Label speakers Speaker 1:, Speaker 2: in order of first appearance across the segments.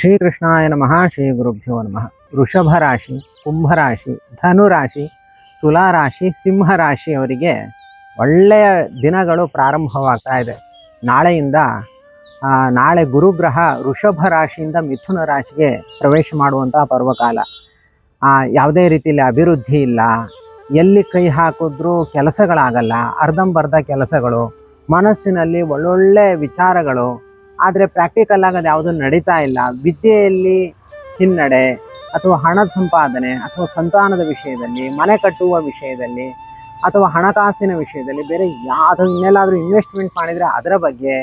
Speaker 1: ಶ್ರೀಕೃಷ್ಣಾಯ ನಮಃ, ಶ್ರೀ ಗುರುಭ್ಯೋ ನಮಃ. ವೃಷಭ ರಾಶಿ ಕುಂಭರಾಶಿ ಧನುರಾಶಿ ತುಲಾರಾಶಿ ಸಿಂಹರಾಶಿ ಅವರಿಗೆ ಒಳ್ಳೆಯ ದಿನಗಳು ಪ್ರಾರಂಭವಾಗ್ತಾ ಇದೆ. ನಾಳೆಯಿಂದ ನಾಳೆ ಗುರುಗ್ರಹ ವೃಷಭ ರಾಶಿಯಿಂದ ಮಿಥುನ ರಾಶಿಗೆ ಪ್ರವೇಶ ಮಾಡುವಂಥ ಪರ್ವಕಾಲ. ಯಾವುದೇ ರೀತಿಯಲ್ಲಿ ಅಭಿವೃದ್ಧಿ ಇಲ್ಲ. ಎಲ್ಲಿ ಕೈ ಹಾಕಿದ್ರೂ ಕೆಲಸಗಳಾಗಲ್ಲ. ಅರ್ಧಂಬರ್ಧ ಕೆಲಸಗಳು, ಮನಸ್ಸಿನಲ್ಲಿ ಒಳ್ಳೊಳ್ಳೆ ವಿಚಾರಗಳು ಆದರೆ ಪ್ರಾಕ್ಟಿಕಲ್ ಆಗೋದು ಯಾವುದೂ ನಡೀತಾ ಇಲ್ಲ. ವಿದ್ಯೆಯಲ್ಲಿ ಹಿನ್ನಡೆ ಅಥವಾ ಹಣದ ಸಂಪಾದನೆ ಅಥವಾ ಸಂತಾನದ ವಿಷಯದಲ್ಲಿ, ಮನೆ ಕಟ್ಟುವ ವಿಷಯದಲ್ಲಿ ಅಥವಾ ಹಣಕಾಸಿನ ವಿಷಯದಲ್ಲಿ ಬೇರೆ ಯಾವುದು ಇನ್ನೆಲ್ಲಾದರೂ ಇನ್ವೆಸ್ಟ್ಮೆಂಟ್ ಮಾಡಿದರೆ ಅದರ ಬಗ್ಗೆ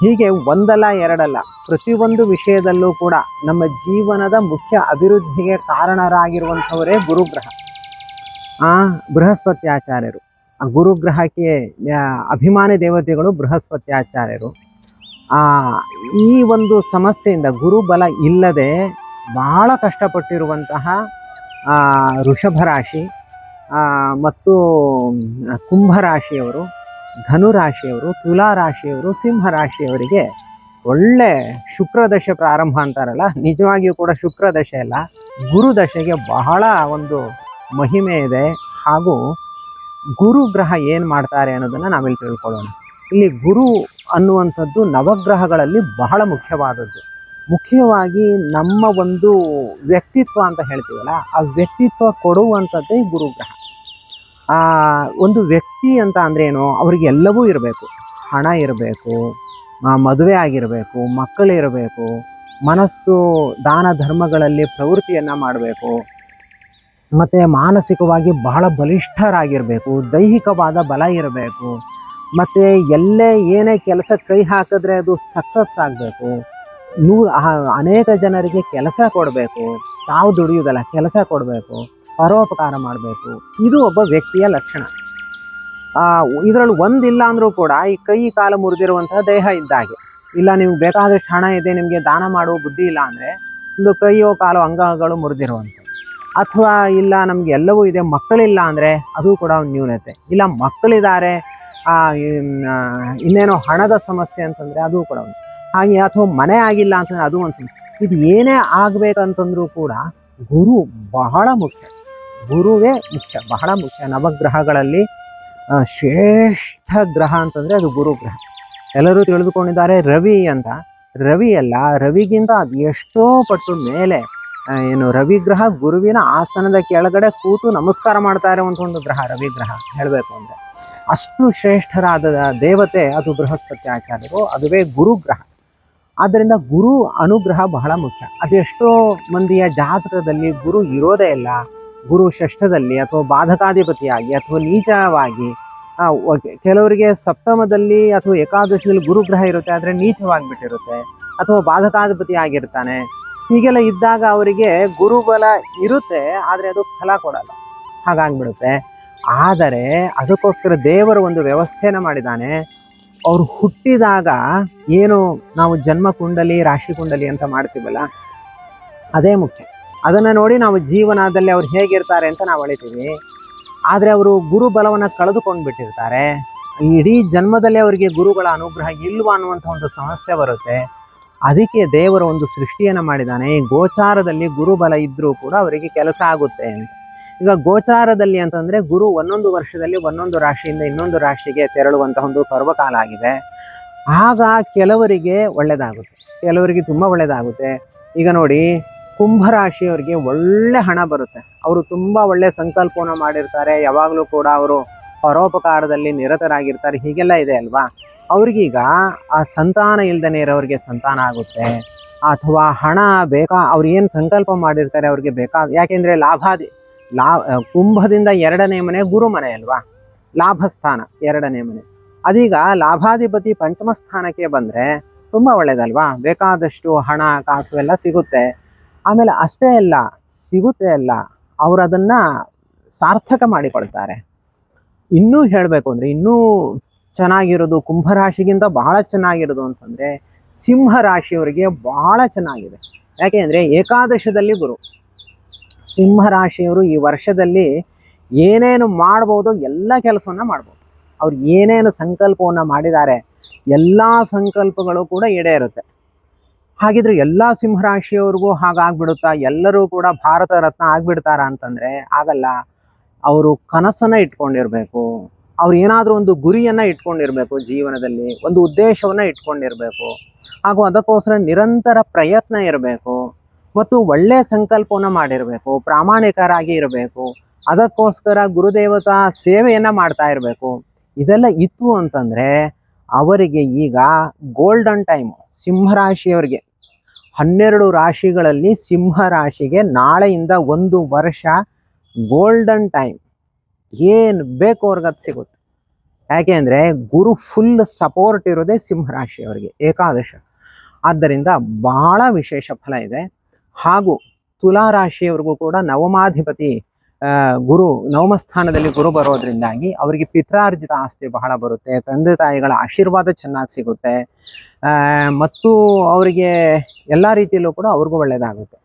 Speaker 1: ಹೀಗೆ ಒಂದಲ್ಲ ಎರಡಲ್ಲ. ಪ್ರತಿಯೊಂದು ವಿಷಯದಲ್ಲೂ ಕೂಡ ನಮ್ಮ ಜೀವನದ ಮುಖ್ಯ ಅಭಿವೃದ್ಧಿಗೆ ಕಾರಣರಾಗಿರುವಂಥವರೇ ಗುರುಗ್ರಹ. ಆ ಬೃಹಸ್ಪತಿ ಆಚಾರ್ಯರು ಆ ಗುರುಗ್ರಹಕ್ಕೆ ಅಭಿಮಾನಿ ದೇವತೆಗಳು ಬೃಹಸ್ಪತಿ ಆಚಾರ್ಯರು ಆ ಈ ಒಂದು ಸಮಸ್ಯೆಯಿಂದ ಗುರುಬಲ ಇಲ್ಲದೆ ಬಹಳ ಕಷ್ಟಪಟ್ಟಿರುವಂತಹ ಆ, ವೃಷಭ ರಾಶಿ ಆ, ಮತ್ತು ಕುಂಭರಾಶಿಯವರು ಧನುರಾಶಿಯವರು ತುಲಾ ಸಿಂಹರಾಶಿಯವರಿಗೆ ಸಿಂಹ ರಾಶಿಯವರಿಗೆ ಒಳ್ಳೆ ಶುಕ್ರದಶೆ ಪ್ರಾರಂಭ ಅಂತಾರಲ್ಲ ನಿಜವಾಗಿಯೂ ಕೂಡ ಶುಕ್ರದಶೆ ಅಲ್ಲ ಗುರುದಶೆಗೆ ಬಹಳ ಒಂದು ಮಹಿಮೆ ಇದೆ ಹಾಗೂ ಗುರು ಗ್ರಹ ಏನು ಮಾಡ್ತಾರೆ ಅನ್ನೋದನ್ನು ನಾವಿಲ್ಲಿ ತಿಳ್ಕೊಳ್ಳೋಣ. ಇಲ್ಲಿ ಗುರು ಅನ್ನುವಂಥದ್ದು ನವಗ್ರಹಗಳಲ್ಲಿ ಬಹಳ ಮುಖ್ಯವಾದದ್ದು. ಮುಖ್ಯವಾಗಿ ನಮ್ಮ ಒಂದು ವ್ಯಕ್ತಿತ್ವ ಅಂತ ಹೇಳ್ತೀವಲ್ಲ, ಆ ವ್ಯಕ್ತಿತ್ವ ಕೊಡುವಂಥದ್ದೇ ಗುರುಗ್ರಹ. ಆ ಒಂದು ವ್ಯಕ್ತಿ ಅಂತ ಅಂದ್ರೇನು ಅವ್ರಿಗೆ ಎಲ್ಲವೂ ಇರಬೇಕು. ಹಣ ಇರಬೇಕು ಮದುವೆ ಆಗಿರಬೇಕು ಮಕ್ಕಳಿರಬೇಕು ಮನಸ್ಸು, ದಾನ ಧರ್ಮಗಳಲ್ಲಿ ಪ್ರವೃತ್ತಿಯನ್ನು ಮಾಡಬೇಕು, ಮತ್ತು ಮಾನಸಿಕವಾಗಿ ಬಹಳ ಬಲಿಷ್ಠರಾಗಿರಬೇಕು, ದೈಹಿಕವಾದ ಬಲ ಇರಬೇಕು ಮತ್ತು ಎಲ್ಲೇ ಏನೇ ಕೆಲಸ ಕೈ ಹಾಕಿದ್ರೆ ಅದು ಸಕ್ಸಸ್ ಆಗಬೇಕು. ನೂ ಅನೇಕ ಜನರಿಗೆ ಕೆಲಸ ಕೊಡಬೇಕು. ತಾವು ದುಡಿಯೋದಲ್ಲ ಕೆಲಸ ಕೊಡಬೇಕು. ಪರೋಪಕಾರ ಮಾಡಬೇಕು. ಇದು ಒಬ್ಬ ವ್ಯಕ್ತಿಯ ಲಕ್ಷಣ. ಇದರಲ್ಲಿ ಒಂದಿಲ್ಲ ಅಂದರೂ ಕೂಡ ಈ ಕೈ, ಕಾಲು ಮುರಿದಿರುವಂತಹ ದೇಹ ಇದ್ದಾಗೆ ಇಲ್ಲ, ನಿಮ್ಗೆ ಬೇಕಾದಷ್ಟು ಹಣ ಇದೆ, ನಿಮಗೆ ದಾನ ಮಾಡುವ ಬುದ್ಧಿ ಇಲ್ಲ ಅಂದರೆ ಒಂದು ಕೈಯೋ, ಕಾಲು ಅಂಗಗಳು ಮುರಿದಿರುವಂಥದ್ದು. ಅಥವಾ ಇಲ್ಲ, ನಮಗೆ ಎಲ್ಲವೂ ಇದೆ, ಮಕ್ಕಳಿಲ್ಲ ಅಂದರೆ ಅದು ಕೂಡ ಒಂದು ನ್ಯೂನತೆ. ಇಲ್ಲ, ಮಕ್ಕಳಿದ್ದಾರೆ ಆ, ಇನ್- ಇನ್ನೇನೋ ಹಣದ ಸಮಸ್ಯೆ ಅಂತಂದರೆ ಅದು ಕೂಡ ಒಂದು ಹಾಗೆ ಅಥವಾ ಮನೆ ಆಗಿಲ್ಲ ಅಂತಂದರೆ ಅದು ಒಂದು ಸಮಸ್ಯೆ. ಇದು ಏನೇ ಆಗಬೇಕಂತಂದರೂ ಕೂಡ ಗುರು ಬಹಳ ಮುಖ್ಯ. ಗುರುವೇ ಮುಖ್ಯ ಬಹಳ ಮುಖ್ಯ. ನವಗ್ರಹಗಳಲ್ಲಿ ಶ್ರೇಷ್ಠ ಗ್ರಹ ಅಂತಂದರೆ ಅದು ಗುರುಗ್ರಹ. ಎಲ್ಲರೂ ತಿಳಿದುಕೊಂಡಿದ್ದಾರೆ ರವಿ ಅಂತ. ರವಿ ಅಲ್ಲ ರವಿಗಿಂತ ಅದು ಎಷ್ಟೋ ಪಟ್ಟು ಮೇಲೆ ಏನು ರವಿಗ್ರಹ ಗುರುವಿನ ಆಸನದ ಕೆಳಗಡೆ ಕೂತು ನಮಸ್ಕಾರ ಮಾಡ್ತಾ ಇರುವಂಥ ಒಂದು ಗ್ರಹ ರವಿಗ್ರಹ. ಹೇಳಬೇಕು ಅಂದರೆ. ಅಷ್ಟು ಶ್ರೇಷ್ಠರಾದ ದೇವತೆ ಅದು ಬೃಹಸ್ಪತಿ ಆಚಾರ್ಯರು, ಅದುವೇ ಗುರುಗ್ರಹ. ಆದ್ದರಿಂದ ಗುರು ಅನುಗ್ರಹ ಬಹಳ ಮುಖ್ಯ. ಅದೆಷ್ಟೋ ಮಂದಿಯ ಜಾತಕದಲ್ಲಿ ಗುರು ಇರೋದೇ ಇಲ್ಲ. ಗುರು ಷಷ್ಠದಲ್ಲಿ ಅಥವಾ ಬಾಧಕಾಧಿಪತಿಯಾಗಿ ಅಥವಾ ನೀಚವಾಗಿ ಕೆಲವರಿಗೆ ಸಪ್ತಮದಲ್ಲಿ ಅಥವಾ ಏಕಾದಶದಲ್ಲಿ ಗುರುಗ್ರಹ ಇರುತ್ತೆ, ಆದರೆ ನೀಚವಾಗಿಬಿಟ್ಟಿರುತ್ತೆ ಅಥವಾ ಬಾಧಕಾಧಿಪತಿ ಆಗಿರ್ತಾನೆ ಹೀಗೆಲ್ಲ ಇದ್ದಾಗ ಅವರಿಗೆ ಗುರುಬಲ ಇರುತ್ತೆ, ಆದರೆ ಅದು ಫಲ ಕೊಡಲ್ಲ. ಹಾಗಾಗ್ಬಿಡುತ್ತೆ. ಆದರೆ ಅದಕ್ಕೋಸ್ಕರ ದೇವರು ಒಂದು ವ್ಯವಸ್ಥೆಯನ್ನು ಮಾಡಿದ್ದಾನೆ. ಅವ್ರು ಹುಟ್ಟಿದಾಗ ಏನು ನಾವು ಜನ್ಮ ಕುಂಡಲಿ, ರಾಶಿ ಕುಂಡಲಿ ಅಂತ ಮಾಡ್ತೀವಲ್ಲ, ಅದೇ ಮುಖ್ಯ. ಅದನ್ನು ನೋಡಿ ನಾವು ಜೀವನದಲ್ಲಿ ಅವ್ರು ಹೇಗಿರ್ತಾರೆ ಅಂತ ನಾವು ಅಳಿತೀವಿ. ಆದರೆ ಅವರು ಗುರು ಬಲವನ್ನು ಕಳೆದುಕೊಂಡು ಬಿಟ್ಟಿರ್ತಾರೆ ಇಡೀ ಜನ್ಮದಲ್ಲಿ ಅವರಿಗೆ ಗುರುಗಳ ಅನುಗ್ರಹ ಇಲ್ವಾ ಅನ್ನುವಂಥ ಒಂದು ಸಮಸ್ಯೆ ಬರುತ್ತೆ. ಅದಕ್ಕೆ ದೇವರು ಒಂದು ಸೃಷ್ಟಿಯನ್ನು ಮಾಡಿದ್ದಾನೆ. ಗೋಚಾರದಲ್ಲಿ ಗುರುಬಲ ಇದ್ದರೂ ಕೂಡ ಅವರಿಗೆ ಕೆಲಸ ಆಗುತ್ತೆ ಅಂತ. ಈಗ ಗೋಚಾರದಲ್ಲಿ ಅಂತಂದ್ರೆ ಗುರು ಒಂದೊಂದು ವರ್ಷದಲ್ಲಿ ಒಂದೊಂದು ರಾಶಿಯಿಂದ ಇನ್ನೊಂದು ರಾಶಿಗೆ ತೆರಳುವಂತಹ ಒಂದು ಪರ್ವಕಾಲ ಆಗಿದೆ. ಆಗ ಕೆಲವರಿಗೆ ಒಳ್ಳೆಯದಾಗುತ್ತೆ ಕೆಲವರಿಗೆ ತುಂಬ ಒಳ್ಳೆಯದಾಗುತ್ತೆ ಈಗ ನೋಡಿ ಕುಂಭರಾಶಿಯವರಿಗೆ ಒಳ್ಳೆ ಹಣ ಬರುತ್ತೆ. ಅವರು ತುಂಬ ಒಳ್ಳೆ ಸಂಕಲ್ಪವನ್ನು ಮಾಡಿರ್ತಾರೆ. ಯಾವಾಗಲೂ ಕೂಡ ಅವರು ಪರೋಪಕಾರದಲ್ಲಿ ನಿರತರಾಗಿರ್ತಾರೆ. ಹೀಗೆಲ್ಲ ಇದೆ ಅಲ್ವಾ? ಅವ್ರಿಗೀಗ ಆ ಸಂತಾನ ಇಲ್ಲದೇ ಇರೋರಿಗೆ ಸಂತಾನ ಆಗುತ್ತೆ. ಅಥವಾ ಹಣ ಬೇಕಾ, ಅವ್ರು ಏನು ಸಂಕಲ್ಪ ಮಾಡಿರ್ತಾರೆ ಅವ್ರಿಗೆ ಬೇಕಾ? ಯಾಕೆಂದರೆ ಲಾಭಾದಿ ಲಾ ಕುಂಭದಿಂದ ಎರಡನೇ ಮನೆ ಗುರು ಮನೆ ಅಲ್ವಾ? ಲಾಭಸ್ಥಾನ, ಎರಡನೇ ಮನೆ. ಅದೀಗ ಲಾಭಾಧಿಪತಿ ಪಂಚಮ ಸ್ಥಾನಕ್ಕೆ ಬಂದರೆ ತುಂಬ ಒಳ್ಳೇದಲ್ವಾ? ಬೇಕಾದಷ್ಟು ಹಣ, ಕಾಸು ಎಲ್ಲ ಸಿಗುತ್ತೆ. ಆಮೇಲೆ ಅಷ್ಟೇ ಅಲ್ಲ, ಸಿಗುತ್ತೆ ಅಲ್ಲ ಅವರು ಅದನ್ನು ಸಾರ್ಥಕ ಮಾಡಿಕೊಳ್ತಾರೆ. ಇನ್ನೂ ಹೇಳಬೇಕು ಅಂದರೆ, ಇನ್ನೂ ಚೆನ್ನಾಗಿರೋದು ಕುಂಭರಾಶಿಗಿಂತ ಬಹಳ ಚೆನ್ನಾಗಿರೋದು ಅಂತಂದರೆ ಸಿಂಹ ರಾಶಿಯವರಿಗೆ ಬಹಳ ಚೆನ್ನಾಗಿದೆ. ಯಾಕೆಂದರೆ ಏಕಾದಶದಲ್ಲಿ ಗುರು. ಸಿಂಹ ರಾಶಿಯವರು ಈ ವರ್ಷದಲ್ಲಿ ಏನೇನು ಮಾಡ್ಬೋದು ಎಲ್ಲ ಕೆಲಸವನ್ನು ಮಾಡ್ಬೋದು. ಅವ್ರು ಏನೇನು ಸಂಕಲ್ಪವನ್ನು ಮಾಡಿದ್ದಾರೆ ಎಲ್ಲ ಸಂಕಲ್ಪಗಳು ಕೂಡ ಈಡೇರುತ್ತೆ ಹಾಗಿದ್ರೆ ಎಲ್ಲ ಸಿಂಹರಾಶಿಯವ್ರಿಗೂ ಹಾಗಾಗ್ಬಿಡುತ್ತಾ, ಎಲ್ಲರೂ ಕೂಡ ಭಾರತ ರತ್ನ ಆಗ್ಬಿಡ್ತಾರ ಅಂತಂದರೆ ಆಗಲ್ಲ. ಅವರು ಕನಸನ್ನು ಇಟ್ಕೊಂಡಿರಬೇಕು. ಅವ್ರು ಏನಾದರೂ ಒಂದು ಗುರಿಯನ್ನು ಇಟ್ಕೊಂಡಿರಬೇಕು ಜೀವನದಲ್ಲಿ, ಒಂದು ಉದ್ದೇಶವನ್ನು ಇಟ್ಕೊಂಡಿರಬೇಕು. ಹಾಗೂ ಅದಕ್ಕೋಸ್ಕರ ನಿರಂತರ ಪ್ರಯತ್ನ ಇರಬೇಕು. ಮತ್ತು ಒಳ್ಳೆ ಸಂಕಲ್ಪವನ್ನು ಮಾಡಿರಬೇಕು, ಪ್ರಾಮಾಣಿಕರಾಗಿ ಇರಬೇಕು, ಅದಕ್ಕೋಸ್ಕರ ಗುರುದೇವತಾ ಸೇವೆಯನ್ನು ಮಾಡ್ತಾ ಇರಬೇಕು. ಇದೆಲ್ಲ ಇತ್ತು ಅಂತಂದರೆ ಅವರಿಗೆ ಈಗ ಗೋಲ್ಡನ್ ಟೈಮ್ ಸಿಂಹರಾಶಿಯವರಿಗೆ. ಹನ್ನೆರಡು ರಾಶಿಗಳಲ್ಲಿ ಸಿಂಹ ರಾಶಿಗೆ ನಾಳೆಯಿಂದ ಒಂದು ವರ್ಷ ಗೋಲ್ಡನ್ ಟೈಮ್ ಏನು ಬೇಕು ಅವ್ರಿಗೆ ಅದು ಸಿಗುತ್ತೆ. ಯಾಕೆ ಅಂದರೆ ಗುರು ಫುಲ್ ಸಪೋರ್ಟ್ ಇರೋದೇ ಸಿಂಹರಾಶಿಯವರಿಗೆ, ಏಕಾದಶ. ಆದ್ದರಿಂದ ಬಹಳ ವಿಶೇಷ ಫಲ ಇದೆ. ಹಾಗೂ ತುಲಾ ರಾಶಿಯವರಿಗೂ ಕೂಡ ನವಮಾಧಿಪತಿ ಗುರು, ನವಮ ಸ್ಥಾನದಲ್ಲಿ ಗುರು ಬರೋದ್ರಿಂದಾಗಿ ಅವರಿಗೆ ಪಿತ್ರಾರ್ಜಿತ ಆಸ್ತಿ ಬಹಳ ಬರುತ್ತೆ. ತಂದೆ ತಾಯಿಗಳ ಆಶೀರ್ವಾದ ಚೆನ್ನಾಗಿ ಸಿಗುತ್ತೆ. ಮತ್ತು ಅವರಿಗೆ ಎಲ್ಲ ರೀತಿಯಲ್ಲೂ ಕೂಡ ಅವ್ರಿಗೂ ಒಳ್ಳೆಯದಾಗುತ್ತೆ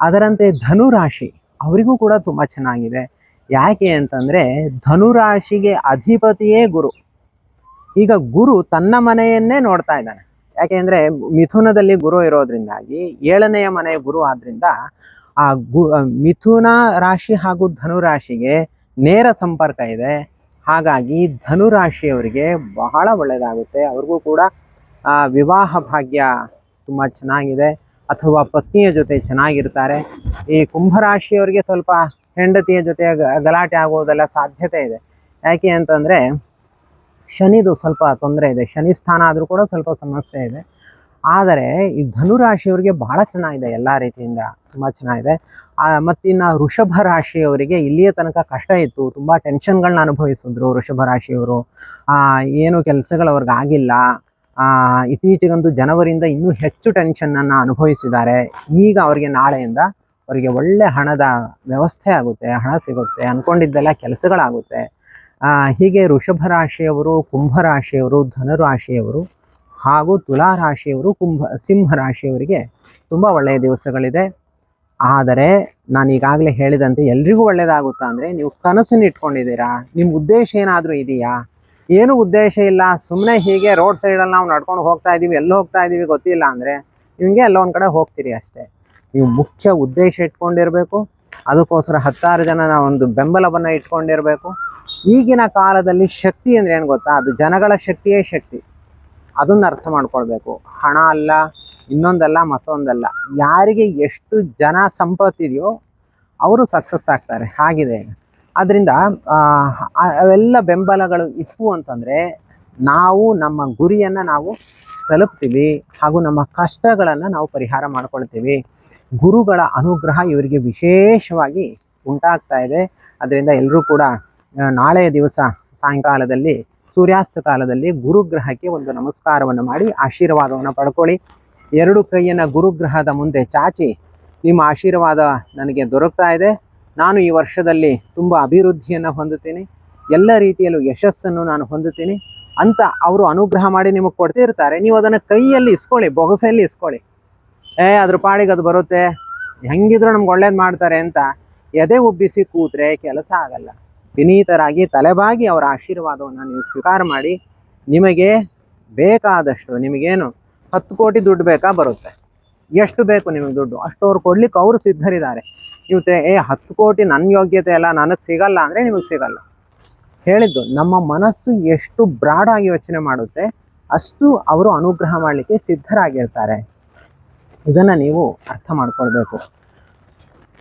Speaker 1: ಅದರಂತೆ ಧನುರಾಶಿ ಅವರಿಗೂ ಕೂಡ ತುಂಬ ಚೆನ್ನಾಗಿದೆ. ಯಾಕೆ ಅಂತಂದರೆ ಧನುರಾಶಿಗೆ ಅಧಿಪತಿಯೇ ಗುರು. ಈಗ ಗುರು ತನ್ನ ಮನೆಯನ್ನೇ ನೋಡ್ತಾ ಇದ್ದಾನೆ. ಯಾಕೆಂದ್ರೆ ಮಿಥುನದಲ್ಲಿ ಗುರು ಇರೋದ್ರಿಂದಾಗಿ ಏಳನೆಯ ಮನೆಯ ಗುರು ಆದ್ರಿಂದ ಆ ಗು ಮಿಥುನ ರಾಶಿ ಹಾಗೂ ಧನುರಾಶಿಗೆ ನೇರ ಸಂಪರ್ಕ ಇದೆ. ಹಾಗಾಗಿ ಧನುರಾಶಿಯವರಿಗೆ ಬಹಳ ಒಳ್ಳೆಯದಾಗುತ್ತೆ. ಅವ್ರಿಗೂ ಕೂಡ, ಆ, ವಿವಾಹ ಭಾಗ್ಯ ತುಂಬ ಚೆನ್ನಾಗಿದೆ. ಅಥವಾ ಪತ್ನಿಯ ಜೊತೆ ಚೆನ್ನಾಗಿರ್ತಾರೆ. ಈ ಕುಂಭರಾಶಿಯವರಿಗೆ ಸ್ವಲ್ಪ ಹೆಂಡತಿಯ ಜೊತೆ ಗಲಾಟೆ ಆಗುವುದೆಲ್ಲ ಸಾಧ್ಯತೆ ಇದೆ. ಯಾಕೆ ಅಂತಂದರೆ ಶನಿದು ಸ್ವಲ್ಪ ತೊಂದರೆ ಇದೆ. ಶನಿ ಸ್ಥಾನ ಆದರೂ ಕೂಡ ಸ್ವಲ್ಪ ಸಮಸ್ಯೆ ಇದೆ. ಆದರೆ ಈ ಧನುರಾಶಿಯವರಿಗೆ ಬಹಳ ಚೆನ್ನಾಗಿದೆ ಎಲ್ಲ ರೀತಿಯಿಂದ. ತುಂಬ ಚೆನ್ನಾಗಿದೆ. ಮತ್ತಿನ್ನು ವೃಷಭ ರಾಶಿಯವರಿಗೆ ಇಲ್ಲಿಯ ತನಕ ಕಷ್ಟ ಇತ್ತು. ತುಂಬ ಟೆನ್ಷನ್ಗಳನ್ನ ಅನುಭವಿಸಿದ್ರು ಋಷಭ ರಾಶಿಯವರು. ಏನು ಕೆಲಸಗಳು ಅವ್ರಿಗೆ ಆಗಿಲ್ಲ. ಇತ್ತೀಚೆಗಂತೂ ಜನವರಿಯಿಂದ ಇನ್ನೂ ಹೆಚ್ಚು ಟೆನ್ಷನ್ನನ್ನು ಅನುಭವಿಸಿದ್ದಾರೆ. ಈಗ ಅವರಿಗೆ ನಾಳೆಯಿಂದ ಅವರಿಗೆ ಒಳ್ಳೆ ಹಣದ ವ್ಯವಸ್ಥೆ ಆಗುತ್ತೆ, ಹಣ ಸಿಗುತ್ತೆ ಅಂದ್ಕೊಂಡಿದ್ದೆಲ್ಲ ಕೆಲಸಗಳಾಗುತ್ತೆ. ಹೀಗೆ ವೃಷಭ ರಾಶಿಯವರು ಕುಂಭ ರಾಶಿಯವರು ಧನುರಾಶಿಯವರು ಹಾಗೂ ತುಲಾ ರಾಶಿಯವರು ಕುಂಭ ಸಿಂಹ ರಾಶಿಯವರಿಗೆ ತುಂಬ ಒಳ್ಳೆಯ ದಿವಸಗಳಿದೆ. ಆದರೆ ನಾನು ಈಗಾಗಲೇ ಹೇಳಿದಂತೆ ಎಲ್ರಿಗೂ ಒಳ್ಳೆಯದಾಗುತ್ತಾ ಅಂದರೆ ನೀವು ಕನಸನ್ನು ಇಟ್ಕೊಂಡಿದ್ದೀರಾ? ನಿಮ್ಮ ಉದ್ದೇಶ ಏನಾದರೂ ಇದೆಯಾ? ಏನು ಉದ್ದೇಶ ಇಲ್ಲ. ಸುಮ್ಮನೆ ಹೀಗೆ ರೋಡ್ ಸೈಡಲ್ಲಿ ನಾವು ನಡ್ಕೊಂಡು ಹೋಗ್ತಾ ಇದ್ದೀವಿ. ಎಲ್ಲಿ ಹೋಗ್ತಾ ಇದ್ದೀವಿ ಗೊತ್ತಿಲ್ಲ ಅಂದರೆ ನಿಮಗೆ ಎಲ್ಲ ಒಂದು ಕಡೆ ಹೋಗ್ತೀರಿ ಅಷ್ಟೇ. ನೀವು ಮುಖ್ಯ ಉದ್ದೇಶ ಇಟ್ಕೊಂಡಿರಬೇಕು. ಅದಕ್ಕೋಸ್ಕರ ಹತ್ತಾರು ಜನನ ಒಂದು ಬೆಂಬಲವನ್ನು ಇಟ್ಕೊಂಡಿರಬೇಕು. ಈಗಿನ ಕಾಲದಲ್ಲಿ ಶಕ್ತಿ ಅಂದ್ರೆ ಏನು ಗೊತ್ತಾ? ಅದು ಜನಗಳ ಶಕ್ತಿಯೇ ಶಕ್ತಿ. ಅದನ್ನ ಅರ್ಥ ಮಾಡ್ಕೊಳ್ಬೇಕು. ಹಣ ಅಲ್ಲ, ಇನ್ನೊಂದಲ್ಲ, ಮತ್ತೊಂದಲ್ಲ. ಯಾರಿಗೆ ಎಷ್ಟು ಜನ ಸಂಪತ್ತಿದೆಯೋ ಅವರು ಸಕ್ಸಸ್ ಆಗ್ತಾರೆ. ಹಾಗಿದೆ. ಅದರಿಂದ ಅವೆಲ್ಲ ಬೆಂಬಲಗಳು ಇತ್ತು ಅಂತಂದರೆ ನಾವು ನಮ್ಮ ಗುರಿಯನ್ನು ನಾವು ತಲುಪ್ತೀವಿ ಹಾಗೂ ನಮ್ಮ ಕಷ್ಟಗಳನ್ನು ನಾವು ಪರಿಹಾರ ಮಾಡ್ಕೊಳ್ತೀವಿ. ಗುರುಗಳ ಅನುಗ್ರಹ ಇವರಿಗೆ ವಿಶೇಷವಾಗಿ ಉಂಟಾಗ್ತಾ ಇದೆ. ಅದರಿಂದ ಎಲ್ಲರೂ ಕೂಡ ನಾಳೆಯ ದಿವಸ ಸಾಯಂಕಾಲದಲ್ಲಿ, ಸೂರ್ಯಾಸ್ತ ಕಾಲದಲ್ಲಿ ಗುರುಗ್ರಹಕ್ಕೆ ಒಂದು ನಮಸ್ಕಾರವನ್ನು ಮಾಡಿ ಆಶೀರ್ವಾದವನ್ನು ಪಡ್ಕೊಳ್ಳಿ. ಎರಡು ಕೈಯನ್ನು ಗುರುಗ್ರಹದ ಮುಂದೆ ಚಾಚಿ, ನಿಮ್ಮ ಆಶೀರ್ವಾದ ನನಗೆ ದೊರಕ್ತಾ ಇದೆ. ನಾನು ಈ ವರ್ಷದಲ್ಲಿ ತುಂಬ ಅಭಿವೃದ್ಧಿಯನ್ನು ಹೊಂದುತ್ತೀನಿ. ಎಲ್ಲ ರೀತಿಯಲ್ಲೂ ಯಶಸ್ಸನ್ನು ನಾನು ಹೊಂದುತ್ತೀನಿ. ಅಂತ ಅವರು ಅನುಗ್ರಹ ಮಾಡಿ ನಿಮಗೆ ಕೊಡ್ತಿರ್ತಾರೆ. ನೀವು ಅದನ್ನು ಕೈಯಲ್ಲಿ ಇಸ್ಕೊಳ್ಳಿ, ಬೊಗಸೆಯಲ್ಲಿ ಇಸ್ಕೊಳ್ಳಿ. ಏ, ಅದ್ರ ಪಾಡಿಗೆ ಅದು ಬರುತ್ತೆ. ಹೆಂಗಿದ್ರು ನಮ್ಗೆ ಒಳ್ಳೇದು ಮಾಡ್ತಾರೆ ಅಂತ. ಎದೆ ಉಬ್ಬಿಸಿ ಕೂತ್ರೆ ಕೆಲಸ ಆಗಲ್ಲ. ವಿನೀತರಾಗಿ ತಲೆಬಾಗಿ ಅವರ ಆಶೀರ್ವಾದವನ್ನು ನೀವು ಸ್ವೀಕಾರ ಮಾಡಿ ನಿಮಗೆ ಬೇಕಾದಷ್ಟು ನಿಮಗೇನು ಹತ್ತು ಕೋಟಿ ದುಡ್ಡು ಬೇಕಾ ಬರುತ್ತೆ. ಎಷ್ಟು ಬೇಕು ನಿಮಗೆ ದುಡ್ಡು? ಅಷ್ಟು ಅವ್ರು ಕೊಡ್ಲಿಕ್ಕೆ ಅವರು ಸಿದ್ಧರಿದ್ದಾರೆ. ನೀವು ಏ, ಹತ್ತು ಕೋಟಿ ನನ್ನ ಯೋಗ್ಯತೆ ಎಲ್ಲ ನನಗೆ ಸಿಗಲ್ಲ ಅಂದರೆ ನಿಮಗೆ ಸಿಗಲ್ಲ. ಹೇಳಿದ್ದು, ನಮ್ಮ ಮನಸ್ಸು ಎಷ್ಟು ಬ್ರಾಡ್ ಆಗಿ ಯೋಚನೆ ಮಾಡುತ್ತೆ, ಅಷ್ಟು ಅವರು ಅನುಗ್ರಹ ಮಾಡಲಿಕ್ಕೆ ಸಿದ್ಧರಾಗಿರ್ತಾರೆ. ಇದನ್ನು ನೀವು ಅರ್ಥ ಮಾಡ್ಕೊಳ್ಬೇಕು.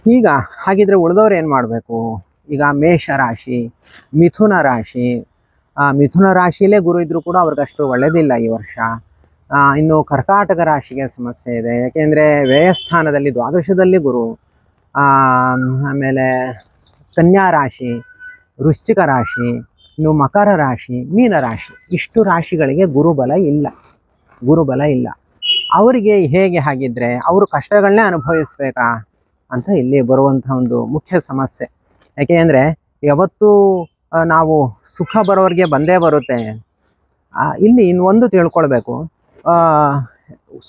Speaker 1: ಈಗ, ಹಾಗಿದ್ರೆ ಉಳಿದವ್ರು ಏನು ಮಾಡಬೇಕು? ಈಗ ಮೇಷ ರಾಶಿ ಮಿಥುನ ರಾಶಿ. ಆ, ಮಿಥುನ ರಾಶಿಯಲ್ಲೇ ಗುರು ಇದ್ರೂ ಕೂಡ ಅವ್ರಿಗಷ್ಟು ಒಳ್ಳೆಯದಿಲ್ಲ ಈ ವರ್ಷ. ಇನ್ನು ಕರ್ಕಾಟಕ ರಾಶಿಗೆ ಸಮಸ್ಯೆ ಇದೆ. ಯಾಕೆಂದರೆ ವ್ಯಯಸ್ಥಾನದಲ್ಲಿ ದ್ವಾದಶದಲ್ಲಿ ಗುರು. ಆಮೇಲೆ ಕನ್ಯಾ ರಾಶಿ ವೃಶ್ಚಿಕ ರಾಶಿ ಇನ್ನು ಮಕರ ರಾಶಿ ಮೀನ ರಾಶಿ. ಇಷ್ಟು ರಾಶಿಗಳಿಗೆ ಗುರುಬಲ ಇಲ್ಲ. ಗುರುಬಲ ಇಲ್ಲ. ಅವರಿಗೆ ಹೇಗೆ ಹಾಗಿದ್ರೆ ಅವರು ಕಷ್ಟಗಳನ್ನೇ ಅನುಭವಿಸ್ಬೇಕಾ ಅಂತ ಇಲ್ಲಿ ಬರುವಂಥ ಒಂದು ಮುಖ್ಯ ಸಮಸ್ಯೆ. ಯಾಕೆ ಅಂದರೆ ಯಾವತ್ತೂ ನಾವು ಸುಖ ಬರೋರಿಗೆ ಬಂದೇ ಬರುತ್ತೆ. ಇಲ್ಲಿ ಇನ್ನೊಂದು ತಿಳ್ಕೊಳ್ಬೇಕು.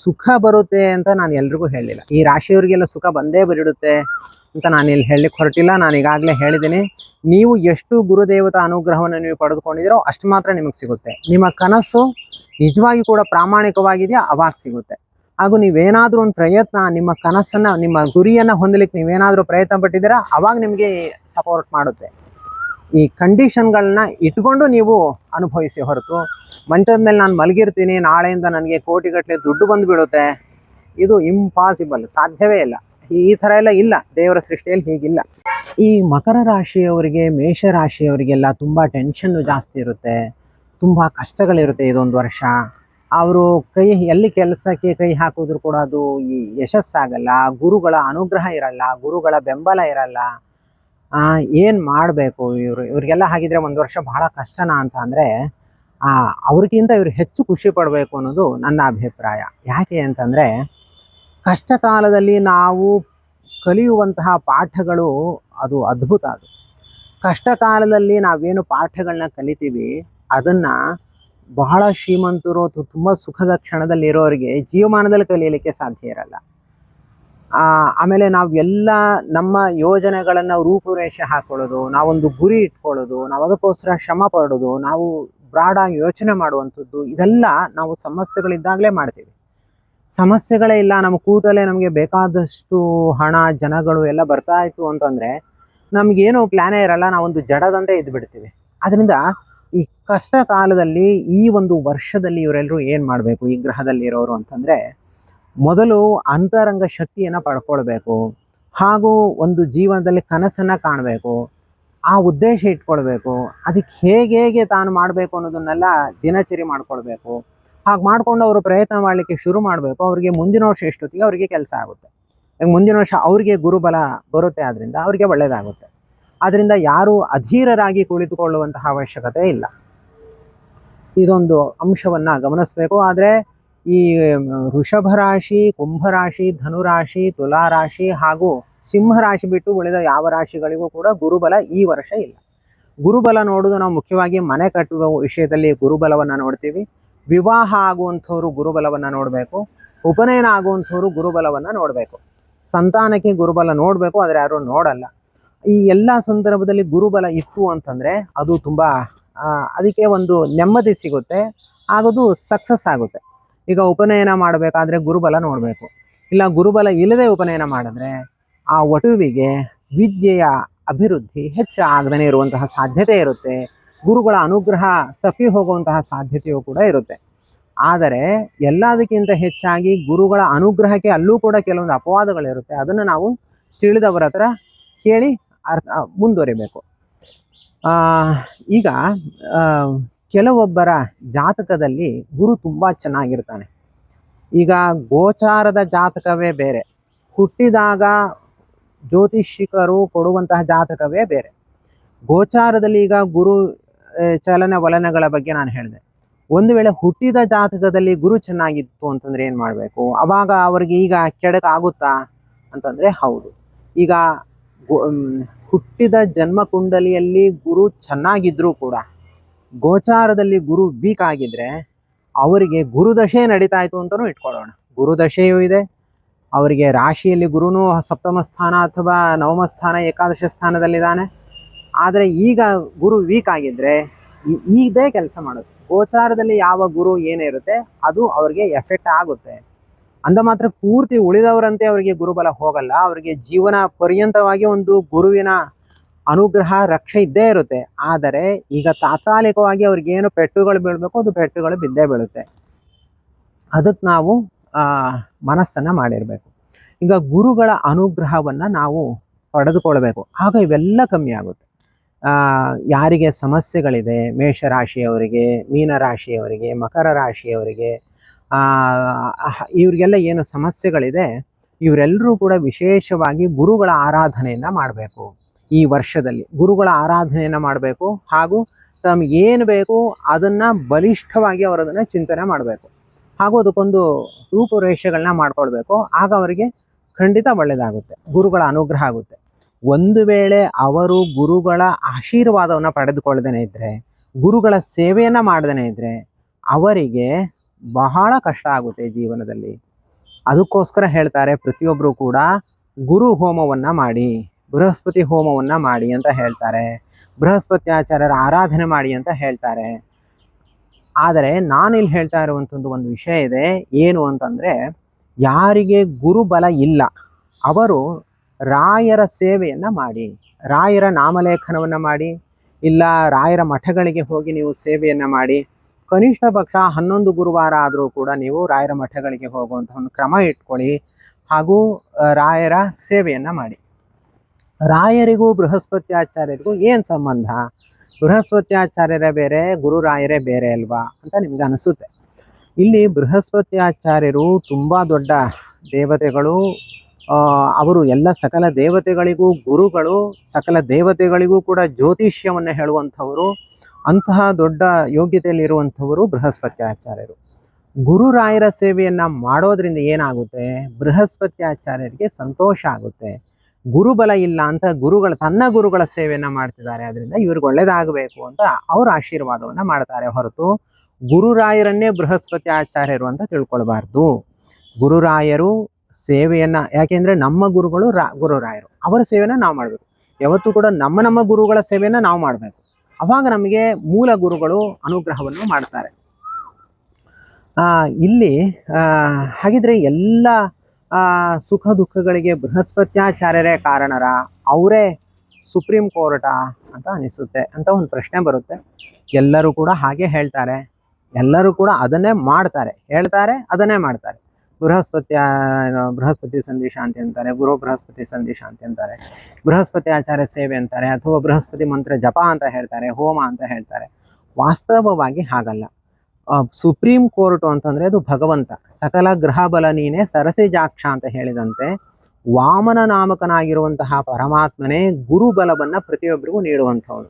Speaker 1: ಸುಖ ಬರುತ್ತೆ ಅಂತ ನಾನು ಎಲ್ರಿಗೂ ಹೇಳಿಲ್ಲ. ಈ ರಾಶಿಯವರಿಗೆಲ್ಲ ಸುಖ ಬಂದೇ ಬರಿಡುತ್ತೆ ಅಂತ ನಾನು ಇಲ್ಲಿ ಹೇಳಲಿಕ್ಕೆ ಹೊರಟಿಲ್ಲ. ನಾನು ಈಗಾಗಲೇ ಹೇಳಿದ್ದೀನಿ. ನೀವು ಎಷ್ಟು ಗುರುದೇವತಾ ಅನುಗ್ರಹವನ್ನು ನೀವು ಪಡೆದುಕೊಂಡಿದ್ದೀರೋ ಅಷ್ಟು ಮಾತ್ರ ನಿಮಗೆ ಸಿಗುತ್ತೆ. ನಿಮ್ಮ ಕನಸು ನಿಜವಾಗಿ ಕೂಡ ಪ್ರಾಮಾಣಿಕವಾಗಿದೆಯಾ? ಅವಾಗ ಸಿಗುತ್ತೆ. ಹಾಗೂ ನೀವೇನಾದರೂ ಒಂದು ಪ್ರಯತ್ನ, ನಿಮ್ಮ ಕನಸನ್ನು, ನಿಮ್ಮ ಗುರಿಯನ್ನು ಹೊಂದಲಿಕ್ಕೆ ನೀವೇನಾದರೂ ಪ್ರಯತ್ನ ಪಟ್ಟಿದ್ದೀರಾ? ಅವಾಗ ನಿಮಗೆ ಸಪೋರ್ಟ್ ಮಾಡುತ್ತೆ. ಈ ಕಂಡೀಷನ್ಗಳನ್ನ ಇಟ್ಕೊಂಡು ನೀವು ಅನುಭವಿಸಿ ಹೊರತು. ಮಂಚದ ಮೇಲೆ ನಾನು ಮಲಗಿರ್ತೀನಿ, ನಾಳೆಯಿಂದ ನನಗೆ ಕೋಟಿಗಟ್ಟಲೆ ದುಡ್ಡು ಬಂದುಬಿಡುತ್ತೆ. ಇದು ಇಂಪಾಸಿಬಲ್ ಸಾಧ್ಯವೇ ಇಲ್ಲ. ಈ ಥರ ಎಲ್ಲ ಇಲ್ಲ. ದೇವರ ಸೃಷ್ಟಿಯಲ್ಲಿ ಹೀಗಿಲ್ಲ. ಈ ಮಕರ ರಾಶಿಯವರಿಗೆ, ಮೇಷ ರಾಶಿಯವರಿಗೆಲ್ಲ ತುಂಬ ಟೆನ್ಷನ್ನು ಜಾಸ್ತಿ ಇರುತ್ತೆ. ತುಂಬ ಕಷ್ಟಗಳಿರುತ್ತೆ ಇದೊಂದು ವರ್ಷ. ಅವರು ಕೈ, ಎಲ್ಲಿ ಕೆಲಸಕ್ಕೆ ಕೈ ಹಾಕಿದ್ರು ಕೂಡ ಅದು ಯಶಸ್ಸಾಗಲ್ಲ. ಗುರುಗಳ ಅನುಗ್ರಹ ಇರಲ್ಲ ಗುರುಗಳ ಬೆಂಬಲ ಇರಲ್ಲ. ಏನು ಮಾಡಬೇಕು ಇವರು? ಇವರಿಗೆಲ್ಲ ಹಾಗಿದ್ರೆ ಒಂದು ವರ್ಷ ಭಾಳ ಕಷ್ಟನಾ ಅಂತ ಅಂದರೆ ಅವ್ರಿಗಿಂತ ಇವರು ಹೆಚ್ಚು ಖುಷಿ ಪಡಬೇಕು ಅನ್ನೋದು ನನ್ನ ಅಭಿಪ್ರಾಯ. ಯಾಕೆ ಅಂತಂದರೆ, ಕಷ್ಟ ಕಾಲದಲ್ಲಿ ನಾವು ಕಲಿಯುವಂತಹ ಪಾಠಗಳು ಅದು ಅದ್ಭುತ ಅದು. ಕಷ್ಟ ಕಾಲದಲ್ಲಿ ನಾವೇನು ಪಾಠಗಳನ್ನ ಕಲಿತೀವಿ, ಅದನ್ನ ಬಹಳ ಶ್ರೀಮಂತರು ಅಥವಾ ತುಂಬ ಸುಖದ ಕ್ಷಣದಲ್ಲಿ ಇರೋರಿಗೆ ಜೀವಮಾನದಲ್ಲಿ ಕಲಿಯಲಿಕ್ಕೆ ಸಾಧ್ಯ ಇರಲ್ಲ. ಆಮೇಲೆ ನಾವು ಎಲ್ಲ ನಮ್ಮ ಯೋಜನೆಗಳನ್ನು ರೂಪುರೇಷೆ ಹಾಕೊಳ್ಳೋದು, ನಾವೊಂದು ಗುರಿ ಇಟ್ಕೊಳ್ಳೋದು, ನಾವು ಅದಕ್ಕೋಸ್ಕರ ಶ್ರಮ ಪಡೋದು, ನಾವು ಬ್ರಾಡಾಗಿ ಯೋಚನೆ ಮಾಡುವಂಥದ್ದು, ಇದೆಲ್ಲ ನಾವು ಸಮಸ್ಯೆಗಳಿದ್ದಾಗಲೇ ಮಾಡ್ತೀವಿ. ಸಮಸ್ಯೆಗಳೇ ಇಲ್ಲ, ನಮ್ಮ ಕೂತಲ್ಲೇ ನಮಗೆ ಬೇಕಾದಷ್ಟು ಹಣ, ಜನಗಳು ಎಲ್ಲ ಬರ್ತಾ ಇತ್ತು ಅಂತಂದ್ರೆ ನಮ್ಗೇನು ಪ್ಲಾನೇ ಇರಲ್ಲ, ನಾವೊಂದು ಜಡದಂತೆ ಇದ್ಬಿಡ್ತೀವಿ. ಅದರಿಂದ ಈ ಕಷ್ಟ ಕಾಲದಲ್ಲಿ ಈ ಒಂದು ವರ್ಷದಲ್ಲಿ ಇವರೆಲ್ಲರೂ ಏನು ಮಾಡಬೇಕು ಈ ಗ್ರಹದಲ್ಲಿ ಇರೋರು ಅಂತಂದ್ರೆ ಮೊದಲು ಅಂತರಂಗ ಶಕ್ತಿಯನ್ನು ಪಡ್ಕೊಳ್ಬೇಕು. ಹಾಗೂ ಒಂದು ಜೀವನದಲ್ಲಿ ಕನಸನ್ನು ಕಾಣಬೇಕು. ಆ ಉದ್ದೇಶ ಇಟ್ಕೊಳ್ಬೇಕು. ಅದಕ್ಕೆ ಹೇಗೆ ಹೇಗೆ ತಾನು ಮಾಡಬೇಕು ಅನ್ನೋದನ್ನೆಲ್ಲ ದಿನಚರಿ ಮಾಡ್ಕೊಳ್ಬೇಕು. ಹಾಗೆ ಮಾಡಿಕೊಂಡು ಅವರು ಪ್ರಯತ್ನ ಮಾಡಲಿಕ್ಕೆ ಶುರು ಮಾಡಬೇಕು. ಅವರಿಗೆ ಮುಂದಿನ ವರ್ಷ ಎಷ್ಟೊತ್ತಿಗೆ ಅವರಿಗೆ ಕೆಲಸ ಆಗುತ್ತೆ. ಮುಂದಿನ ವರ್ಷ ಅವರಿಗೆ ಗುರುಬಲ ಬರುತ್ತೆ ಆದ್ದರಿಂದ ಅವರಿಗೆ ಒಳ್ಳೆಯದಾಗುತ್ತೆ ಆದ್ರಿಂದ ಯಾರು ಅಧೀರರಾಗಿ ಕುಳಿತುಕೊಳ್ಳುವಂತಹ ಅವಶ್ಯಕತೆ ಇಲ್ಲ. ಇದೊಂದು ಅಂಶವನ್ನ ಗಮನಿಸಬೇಕು. ಆದರೆ ಈ ಮ್, ವೃಷಭ ರಾಶಿ ಕುಂಭರಾಶಿ ಧನುರಾಶಿ ತುಲಾರಾಶಿ ಹಾಗೂ ಸಿಂಹರಾಶಿ ಬಿಟ್ಟು ಉಳಿದ ಯಾವ ರಾಶಿಗಳಿಗೂ ಕೂಡ ಗುರುಬಲ ಈ ವರ್ಷ ಇಲ್ಲ. ಗುರುಬಲ ನೋಡೋದು ನಾವು ಮುಖ್ಯವಾಗಿ ಮನೆ ಕಟ್ಟುವ ವಿಷಯದಲ್ಲಿ ಗುರುಬಲವನ್ನ ನೋಡ್ತೀವಿ. ವಿವಾಹ ಆಗುವಂಥವ್ರು ಗುರುಬಲವನ್ನ ನೋಡಬೇಕು. ಉಪನಯನ ಆಗುವಂಥವ್ರು ಗುರುಬಲವನ್ನ ನೋಡಬೇಕು. ಸಂತಾನಕ್ಕೆ ಗುರುಬಲ ನೋಡಬೇಕು ಆದರೆ ಯಾರು ನೋಡಲ್ಲ. ಈ ಎಲ್ಲ ಸಂದರ್ಭದಲ್ಲಿ ಗುರುಬಲ ಇತ್ತು ಅಂತಂದರೆ ಅದು ತುಂಬ ಅದಕ್ಕೆ ಒಂದು ನೆಮ್ಮದಿ ಸಿಗುತ್ತೆ, ಆಗೋದು ಸಕ್ಸಸ್ ಆಗುತ್ತೆ. ಈಗ ಉಪನಯನ ಮಾಡಬೇಕಾದ್ರೆ ಗುರುಬಲ ನೋಡಬೇಕು. ಇಲ್ಲ ಗುರುಬಲ ಇಲ್ಲದೆ ಉಪನಯನ ಮಾಡಿದ್ರೆ ಆ ವಟುವಿಗೆ ವಿದ್ಯೆಯ ಅಭಿವೃದ್ಧಿ ಹೆಚ್ಚು ಆಗದೇ ಇರುವಂತಹ ಸಾಧ್ಯತೆ ಇರುತ್ತೆ. ಗುರುಗಳ ಅನುಗ್ರಹ ತಪ್ಪಿ ಹೋಗುವಂತಹ ಸಾಧ್ಯತೆಯೂ ಕೂಡ ಇರುತ್ತೆ. ಆದರೆ ಎಲ್ಲದಕ್ಕಿಂತ ಹೆಚ್ಚಾಗಿ ಗುರುಗಳ ಅನುಗ್ರಹಕ್ಕೆ ಅಲ್ಲೂ ಕೂಡ ಕೆಲವೊಂದು ಅಪವಾದಗಳಿರುತ್ತೆ. ಅದನ್ನು ನಾವು ತಿಳಿದವರ ಹತ್ರ ಕೇಳಿ ಅರ್ಥ ಮುಂದುವರಿಬೇಕು. ಈಗ ಕೆಲವೊಬ್ಬರ ಜಾತಕದಲ್ಲಿ ಗುರು ತುಂಬ ಚೆನ್ನಾಗಿರ್ತಾನೆ. ಈಗ ಗೋಚಾರದ ಜಾತಕವೇ ಬೇರೆ. ಹುಟ್ಟಿದಾಗ ಜ್ಯೋತಿಷಿಕರು ಕೊಡುವಂತಹ ಜಾತಕವೇ ಬೇರೆ. ಗೋಚಾರದಲ್ಲಿ ಈಗ ಗುರು ಚಲನ ವಲನಗಳ ಬಗ್ಗೆ ನಾನು ಹೇಳಿದೆ. ಒಂದು ವೇಳೆ ಹುಟ್ಟಿದ ಜಾತಕದಲ್ಲಿ ಗುರು ಚೆನ್ನಾಗಿತ್ತು ಅಂತಂದ್ರೆ ಏನು ಮಾಡಬೇಕು? ಅವಾಗ ಅವರಿಗೆ ಈಗ ಕೆಡಕ್ ಆಗುತ್ತಾ ಅಂತಂದ್ರೆ ಹೌದು. ಈಗ ಹುಟ್ಟಿದ ಜನ್ಮ ಕುಂಡಲಿಯಲ್ಲಿ ಗುರು ಚೆನ್ನಾಗಿದ್ರೂ ಕೂಡ, ಗೋಚಾರದಲ್ಲಿ ಗುರು ವೀಕ್ ಆಗಿದ್ರೆ ಅವರಿಗೆ ಗುರುದಶೆ ನಡೀತಾ ಇತ್ತು ಅಂತಲೂ ಇಟ್ಕೊಳ್ಳೋಣ. ಗುರುದಶೆಯೂ ಇದೆ, ಅವರಿಗೆ ರಾಶಿಯಲ್ಲಿ ಗುರುನು ಸಪ್ತಮ ಸ್ಥಾನ ಅಥವಾ ನವಮ ಸ್ಥಾನ, ಏಕಾದಶ ಸ್ಥಾನದಲ್ಲಿದ್ದಾನೆ. ಆದರೆ ಈಗ ಗುರು ವೀಕ್ ಆಗಿದ್ರೆ ಇದೇ ಕೆಲಸ ಮಾಡುತ್ತೆ ಗೋಚಾರದಲ್ಲಿ ಯಾವ ಗುರು ಏನಿರುತ್ತೆ, ಅದು ಅವ್ರಿಗೆ ಎಫೆಕ್ಟ್ ಆಗುತ್ತೆ. ಅಂದ ಮಾತ್ರ ಪೂರ್ತಿ ಉಳಿದವರಂತೆ ಅವರಿಗೆ ಗುರುಬಲ ಹೋಗಲ್ಲ. ಅವರಿಗೆ ಜೀವನ ಪರ್ಯಂತವಾಗಿ ಒಂದು ಗುರುವಿನ ಅನುಗ್ರಹ ರಕ್ಷೆ ಇದ್ದೇ ಇರುತ್ತೆ. ಆದರೆ ಈಗ ತಾತ್ಕಾಲಿಕವಾಗಿ ಅವ್ರಿಗೆ ಏನು ಪೆಟ್ಟುಗಳು ಬೀಳಬೇಕು ಅದು ಪೆಟ್ಟುಗಳು ಬಿದ್ದೇ ಬೀಳುತ್ತೆ. ಅದಕ್ಕೆ ನಾವು ಮನಸ್ಸನ್ನ ಮಾಡಿರ್ಬೇಕು. ಈಗ ಗುರುಗಳ ಅನುಗ್ರಹವನ್ನ ನಾವು ಪಡೆದುಕೊಳ್ಬೇಕು. ಆಗ ಇವೆಲ್ಲ ಕಮ್ಮಿ ಆಗುತ್ತೆ. ಆ, ಯಾರಿಗೆ ಸಮಸ್ಯೆಗಳಿದೆ ಮೇಷರಾಶಿಯವರಿಗೆ ಮೀನರಾಶಿಯವರಿಗೆ ಮಕರ ರಾಶಿಯವರಿಗೆ ಇವ್ರಿಗೆಲ್ಲ ಏನು ಸಮಸ್ಯೆಗಳಿದೆ ಇವರೆಲ್ಲರೂ ಕೂಡ ವಿಶೇಷವಾಗಿ ಗುರುಗಳ ಆರಾಧನೆಯನ್ನ ಮಾಡಬೇಕು. ಈ ವರ್ಷದಲ್ಲಿ ಗುರುಗಳ ಆರಾಧನೆಯನ್ನ ಮಾಡಬೇಕು ಹಾಗೂ ತಮ್ಗೆ ಏನು ಬೇಕು ಅದನ್ನ ಬಲಿಷ್ಠವಾಗಿ ಅವರು ಅದನ್ನ ಚಿಂತನೆ ಮಾಡಬೇಕು. ಹಾಗೂ ಅದಕ್ಕೊಂದು ರೂಪುರೇಷೆಗಳನ್ನ ಮಾಡ್ಕೊಳ್ಬೇಕು. ಆಗ ಅವರಿಗೆ ಖಂಡಿತ ಒಳ್ಳೆಯದಾಗುತ್ತೆ ಗುರುಗಳ ಅನುಗ್ರಹ ಆಗುತ್ತೆ. ಒಂದು ವೇಳೆ ಅವರು ಗುರುಗಳ ಆಶೀರ್ವಾದವನ್ನು ಪಡೆದುಕೊಳ್ಳದೇನೆ ಇದ್ದರೆ ಗುರುಗಳ ಸೇವೆಯನ್ನ ಮಾಡದೇನೆ ಇದ್ರೆ, ಅವರಿಗೆ ಬಹಳ ಕಷ್ಟ ಆಗುತ್ತೆ ಜೀವನದಲ್ಲಿ. ಅದಕ್ಕೋಸ್ಕರ ಹೇಳ್ತಾರೆ ಪ್ರತಿಯೊಬ್ಬರು ಕೂಡ ಗುರು ಹೋಮವನ್ನು ಮಾಡಿ, ಬೃಹಸ್ಪತಿ ಹೋಮವನ್ನು ಮಾಡಿ ಅಂತ ಹೇಳ್ತಾರೆ. ಬೃಹಸ್ಪತಿ ಆಚಾರ್ಯರ ಆರಾಧನೆ ಮಾಡಿ ಅಂತ ಹೇಳ್ತಾರೆ. ಆದರೆ ನಾನು ಇಲ್ಲಿ ಹೇಳ್ತಾ ಇರುವಂಥದ್ದು ಒಂದು ವಿಷಯ ಇದೆ, ಏನು ಅಂತಂದರೆ ಯಾರಿಗೆ ಗುರುಬಲ ಇಲ್ಲ, ಅವರು ರಾಯರ ಸೇವೆಯನ್ನು ಮಾಡಿ, ರಾಯರ ನಾಮಲೇಖನವನ್ನು ಮಾಡಿ, ಇಲ್ಲ ರಾಯರ ಮಠಗಳಿಗೆ ಹೋಗಿ ನೀವು ಸೇವೆಯನ್ನು ಮಾಡಿ ಕನಿಷ್ಠ ಪಕ್ಷ ಹನ್ನೊಂದು ಗುರುವಾರ ಆದರೂ ಕೂಡ ನೀವು ರಾಯರ ಮಠಗಳಿಗೆ ಹೋಗುವಂಥ ಒಂದು ಕ್ರಮ ಇಟ್ಕೊಳ್ಳಿ ಹಾಗೂ ರಾಯರ ಸೇವೆಯನ್ನು ಮಾಡಿ. ರಾಯರಿಗೂ ಬೃಹಸ್ಪತ್ಯಾಚಾರ್ಯರಿಗೂ ಏನು ಸಂಬಂಧ? ಬೃಹಸ್ಪತ್ಯಾಚಾರ್ಯರೇ ಬೇರೆ, ಗುರು ರಾಯರೇ ಬೇರೆ ಅಲ್ವಾ ಅಂತ ನಿಮ್ಗೆ ಅನಿಸುತ್ತೆ. ಇಲ್ಲಿ ಬೃಹಸ್ಪತ್ಯಾಚಾರ್ಯರು ತುಂಬ ದೊಡ್ಡ ದೇವತೆಗಳು ಅವರು ಎಲ್ಲ ಸಕಲ ದೇವತೆಗಳಿಗೂ ಗುರುಗಳು, ಸಕಲ ದೇವತೆಗಳಿಗೂ ಕೂಡ ಜ್ಯೋತಿಷ್ಯವನ್ನು ಹೇಳುವಂಥವರು, ಅಂತಹ ದೊಡ್ಡ ಯೋಗ್ಯತೆಯಲ್ಲಿರುವಂಥವರು ಬೃಹಸ್ಪತ್ಯಾಚಾರ್ಯರು. ಗುರುರಾಯರ ಸೇವೆಯನ್ನು ಮಾಡೋದ್ರಿಂದ ಏನಾಗುತ್ತೆ? ಬೃಹಸ್ಪತ್ಯಾಚಾರ್ಯರಿಗೆ ಸಂತೋಷ ಆಗುತ್ತೆ. ಗುರುಬಲ ಇಲ್ಲ ಅಂತ ಗುರುಗಳ, ತನ್ನ ಗುರುಗಳ ಸೇವೆಯನ್ನು ಮಾಡ್ತಿದ್ದಾರೆ. ಅದರಿಂದ ಇವ್ರಿಗೆ ಒಳ್ಳೇದಾಗಬೇಕು ಅಂತ ಅವ್ರ ಆಶೀರ್ವಾದವನ್ನ ಮಾಡ್ತಾರೆ. ಹೊರತು ಗುರುರಾಯರನ್ನೇ ಬೃಹಸ್ಪತಿ ಆಚಾರ್ಯರು ಅಂತ ತಿಳ್ಕೊಳ್ಬಾರ್ದು. ಗುರುರಾಯರು ಸೇವೆಯನ್ನ, ಯಾಕೆಂದರೆ ನಮ್ಮ ಗುರುಗಳು ರಾ ಗುರುರಾಯರು ಅವರ ಸೇವೆನ ನಾವು ಮಾಡಬೇಕು. ಯಾವತ್ತೂ ಕೂಡ ನಮ್ಮ ನಮ್ಮ ಗುರುಗಳ ಸೇವೆಯನ್ನು ನಾವು ಮಾಡಬೇಕು. ಅವಾಗ ನಮಗೆ ಮೂಲ ಗುರುಗಳು ಅನುಗ್ರಹವನ್ನು ಮಾಡ್ತಾರೆ. ಇಲ್ಲಿ ಹಾಗಿದ್ರೆ ಎಲ್ಲ ಸುಖ ದುಃಖಗಳಿಗೆ ಬೃಹಸ್ಪತ್ಯಾಚಾರ್ಯರೇ ಕಾರಣರ, ಅವರೇ ಸುಪ್ರೀಂ ಕೋರ್ಟಾ ಅಂತ ಅನಿಸುತ್ತೆ ಅಂತ ಒಂದು ಪ್ರಶ್ನೆ ಬರುತ್ತೆ. ಎಲ್ಲರೂ ಕೂಡ ಹಾಗೆ ಹೇಳ್ತಾರೆ. ಎಲ್ಲರೂ ಕೂಡ ಅದನ್ನೇ ಮಾಡ್ತಾರೆ. ಹೇಳ್ತಾರೆ, ಅದನ್ನೇ ಮಾಡ್ತಾರೆ. ಬೃಹಸ್ಪತಿ ಬೃಹಸ್ಪತಿ ಸಂದೇಶ ಅಂತ ಅಂತಾರೆ, ಗುರು ಬೃಹಸ್ಪತಿ ಸಂದೇಶ ಅಂತ ಅಂತಾರೆ, ಬೃಹಸ್ಪತಿ ಆಚಾರ್ಯ ಸೇವೆ ಅಂತಾರೆ, ಅಥವಾ ಬೃಹಸ್ಪತಿ ಮಂತ್ರ ಜಪ ಅಂತ ಹೇಳ್ತಾರೆ, ಹೋಮ ಅಂತ ಹೇಳ್ತಾರೆ. ವಾಸ್ತವವಾಗಿ ಹಾಗಲ್ಲ. ಸುಪ್ರೀಂ ಕೋರ್ಟ್ ಅಂತಂದ್ರೆ ಅದು ಭಗವಂತ, ಸಕಲ ಗ್ರಹ ಬಲ ನೀನೆ ಸರಸಿಜಾಕ್ಷ ಅಂತ ಹೇಳಿದಂತೆ, ವಾಮನ ನಾಮಕನಾಗಿರುವಂತಹ ಪರಮಾತ್ಮನೇ ಗುರು ಬಲವನ್ನ ಪ್ರತಿಯೊಬ್ಬರಿಗೂ ನೀಡುವಂಥವನು.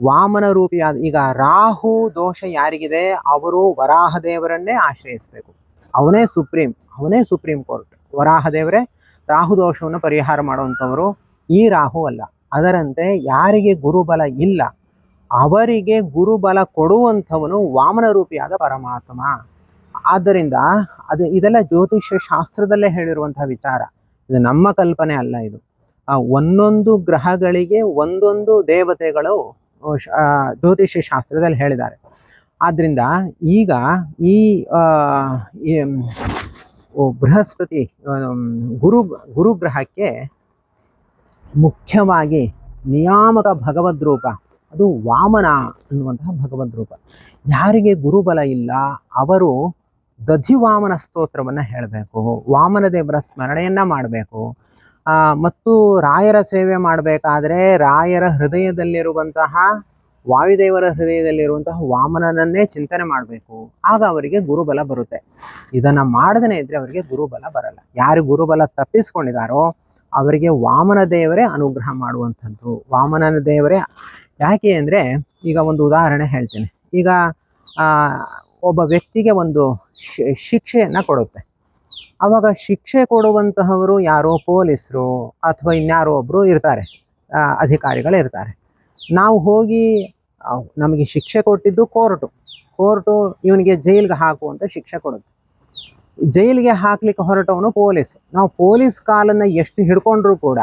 Speaker 1: ವಾಮನ ರೂಪಿಯಾದ, ಈಗ ರಾಹು ದೋಷ ಯಾರಿಗಿದೆ? ಅವರು ವರಾಹ ದೇವರನ್ನೇ ಆಶ್ರಯಿಸಬೇಕು. ಅವನೇ ಸುಪ್ರೀಂ. ಅವನೇ ಸುಪ್ರೀಂ ಕೋರ್ಟ್. ವರಾಹ ದೇವರೇ ರಾಹು ದೋಷವನ್ನು ಪರಿಹಾರ ಮಾಡುವಂಥವರು ಈ ರಾಹು ಅಲ್ಲ. ಅದರಂತೆ ಯಾರಿಗೆ ಗುರುಬಲ ಇಲ್ಲ, ಅವರಿಗೆ ಗುರುಬಲ ಕೊಡುವಂಥವನು ವಾಮನ ರೂಪಿಯಾದ ಪರಮಾತ್ಮ. ಆದ್ದರಿಂದ ಅದು ಇದೆಲ್ಲ ಜ್ಯೋತಿಷ್ಯ ಶಾಸ್ತ್ರದಲ್ಲೇ ಹೇಳಿರುವಂತಹ ವಿಚಾರ. ಇದು ನಮ್ಮ ಕಲ್ಪನೆ ಅಲ್ಲ ಇದು. ಒಂದೊಂದು ಗ್ರಹಗಳಿಗೆ ಒಂದೊಂದು ದೇವತೆಗಳು ಜ್ಯೋತಿಷ್ಯ ಶಾಸ್ತ್ರದಲ್ಲಿ ಹೇಳಿದ್ದಾರೆ. ಆದ್ದರಿಂದ ಈಗ ಈ ಬೃಹಸ್ಪತಿ ಗುರು ಗುರು, ಗುರುಗ್ರಹಕ್ಕೆ ಮುಖ್ಯವಾಗಿ ನಿಯಾಮಕ ಭಗವದ್ ರೂಪ. ಅದು ವಾಮನ ಅನ್ನುವಂತಹ ಭಗವದ್ ರೂಪ. ಯಾರಿಗೆ ಗುರುಬಲ ಇಲ್ಲ, ಅವರು ದಧಿವಾಮನ ಸ್ತೋತ್ರವನ್ನು ಹೇಳಬೇಕು. ವಾಮನ ದೇವರ ಸ್ಮರಣೆಯನ್ನು ಮಾಡಬೇಕು. ಮತ್ತು ರಾಯರ ಸೇವೆ ಮಾಡಬೇಕಾದ್ರೆ ರಾಯರ ಹೃದಯದಲ್ಲಿರುವಂತಹ ವಾಯುದೇವರ ಹೃದಯದಲ್ಲಿರುವಂತಹ ವಾಮನನನ್ನೇ ಚಿಂತನೆ ಮಾಡಬೇಕು. ಆಗ ಅವರಿಗೆ ಗುರುಬಲ ಬರುತ್ತೆ. ಇದನ್ನ ಮಾಡದೇ ಇದ್ರೆ ಅವರಿಗೆ ಗುರುಬಲ ಬರಲ್ಲ. ಯಾರು ಗುರುಬಲ ತಪ್ಪಿಸ್ಕೊಂಡಿದ್ದಾರೋ ಅವರಿಗೆ ವಾಮನ ದೇವರೇ ಅನುಗ್ರಹ ಮಾಡುವಂಥದ್ದು. ವಾಮನನ ದೇವರೇ ಯಾಕೆ ಅಂದರೆ ಈಗ ಒಂದು ಉದಾಹರಣೆ ಹೇಳ್ತೀನಿ. ಈಗ ಒಬ್ಬ ವ್ಯಕ್ತಿಗೆ ಒಂದು ಶಿಕ್ಷೆಯನ್ನು ಕೊಡುತ್ತೆ. ಅವಾಗ ಶಿಕ್ಷೆ ಕೊಡುವಂತಹವರು ಯಾರೋ ಪೊಲೀಸರು ಅಥವಾ ಇನ್ಯಾರೋ ಒಬ್ಬರು ಇರ್ತಾರೆ. ಅಧಿಕಾರಿಗಳು ಇರ್ತಾರೆ. ನಾವು ಹೋಗಿ ನಮಗೆ ಶಿಕ್ಷೆ ಕೊಟ್ಟಿದ್ದು ಕೋರ್ಟು. ಕೋರ್ಟು ಇವನಿಗೆ ಜೈಲಿಗೆ ಹಾಕು ಅಂತ ಶಿಕ್ಷೆ ಕೊಡುತ್ತೆ. ಜೈಲಿಗೆ ಹಾಕ್ಲಿಕ್ಕೆ ಹೊರಟವನು ಪೊಲೀಸ್. ನಾವು ಪೊಲೀಸ್ ಕಾಲನ್ನು ಎಷ್ಟು ಹಿಡ್ಕೊಂಡ್ರೂ ಕೂಡ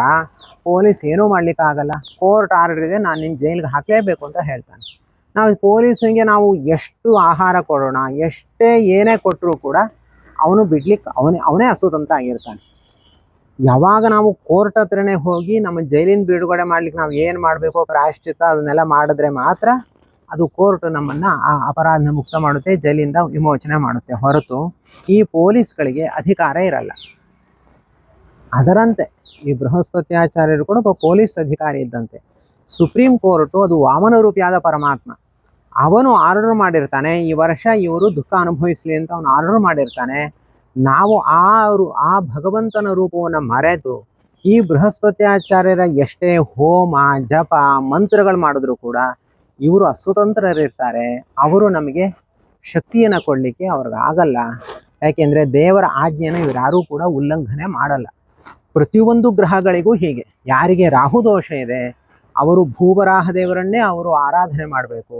Speaker 1: ಪೊಲೀಸ್ ಏನೂ ಮಾಡ್ಲಿಕ್ಕೆ ಆಗಲ್ಲ ಕೋರ್ಟ್ ಆರ್ಡರ್ ಇದೆ ನಾನು ನಿನ್ನ ಜೈಲಿಗೆ ಹಾಕಲೇಬೇಕು ಅಂತ ಹೇಳ್ತಾನೆ. ನಾವು ಪೊಲೀಸಿಗೆ ನಾವು ಎಷ್ಟು ಆಹಾರ ಕೊಡೋಣ, ಎಷ್ಟೇ ಏನೇ ಕೊಟ್ಟರೂ ಕೂಡ ಅವನು ಬಿಡ್ಲಿಕ್ಕೆ ಅವನೇ ಅವನೇ ಹಸುದಂತ ಆಗಿರ್ತಾನೆ. ಯಾವಾಗ ನಾವು ಕೋರ್ಟ್ ಹತ್ರನೇ ಹೋಗಿ ನಮ್ಮ ಜೈಲಿನ ಬಿಡುಗಡೆ ಮಾಡ್ಲಿಕ್ಕೆ ನಾವು ಏನು ಮಾಡಬೇಕು, ಪ್ರಾಯಶ್ಚಿತ್ತ ಅದನ್ನೆಲ್ಲ ಮಾಡಿದ್ರೆ ಮಾತ್ರ ಅದು ಕೋರ್ಟ್ ನಮ್ಮನ್ನ ಆ ಅಪರಾಧನ ಮುಕ್ತ ಮಾಡುತ್ತೆ, ಜೈಲಿಂದ ವಿಮೋಚನೆ ಮಾಡುತ್ತೆ. ಹೊರತು ಈ ಪೊಲೀಸ್ಗಳಿಗೆ ಅಧಿಕಾರ ಇರಲ್ಲ. ಅದರಂತೆ ಈ ಬೃಹಸ್ಪತ್ಯಾಚಾರ್ಯರು ಕೂಡ ಒಬ್ಬ ಪೊಲೀಸ್ ಅಧಿಕಾರಿ ಇದ್ದಂತೆ. ಸುಪ್ರೀಂ ಕೋರ್ಟು ಅದು ವಾಮನ ರೂಪಿಯಾದ ಪರಮಾತ್ಮ. ಅವನು ಆರ್ಡರ್ ಮಾಡಿರ್ತಾನೆ, ಈ ವರ್ಷ ಇವರು ದುಃಖ ಅನುಭವಿಸಲಿ ಅಂತ ಅವನು ಆರ್ಡರ್ ಮಾಡಿರ್ತಾನೆ. ನಾವು ಆ ಆ ಭಗವಂತನ ರೂಪವನ್ನು ಮರೆತು ಈ ಬೃಹಸ್ಪತ್ಯಾಚಾರ್ಯರ ಎಷ್ಟೇ ಹೋಮ, ಜಪ, ಮಂತ್ರಗಳು ಮಾಡಿದ್ರು ಕೂಡ ಇವರು ಅಸ್ವತಂತ್ರರಿರ್ತಾರೆ. ಅವರು ನಮಗೆ ಶಕ್ತಿಯನ್ನು ಕೊಡಲಿಕ್ಕೆ ಅವ್ರಿಗೆ ಆಗಲ್ಲ. ಯಾಕೆಂದರೆ ದೇವರ ಆಜ್ಞೆನ ಇವರಾರೂ ಕೂಡ ಉಲ್ಲಂಘನೆ ಮಾಡಲ್ಲ. ಪ್ರತಿಯೊಂದು ಗ್ರಹಗಳಿಗೂ ಹೀಗೆ. ಯಾರಿಗೆ ರಾಹು ದೋಷ ಇದೆ, ಅವರು ಭೂವರಾಹ ದೇವರನ್ನೇ ಅವರು ಆರಾಧನೆ ಮಾಡಬೇಕು.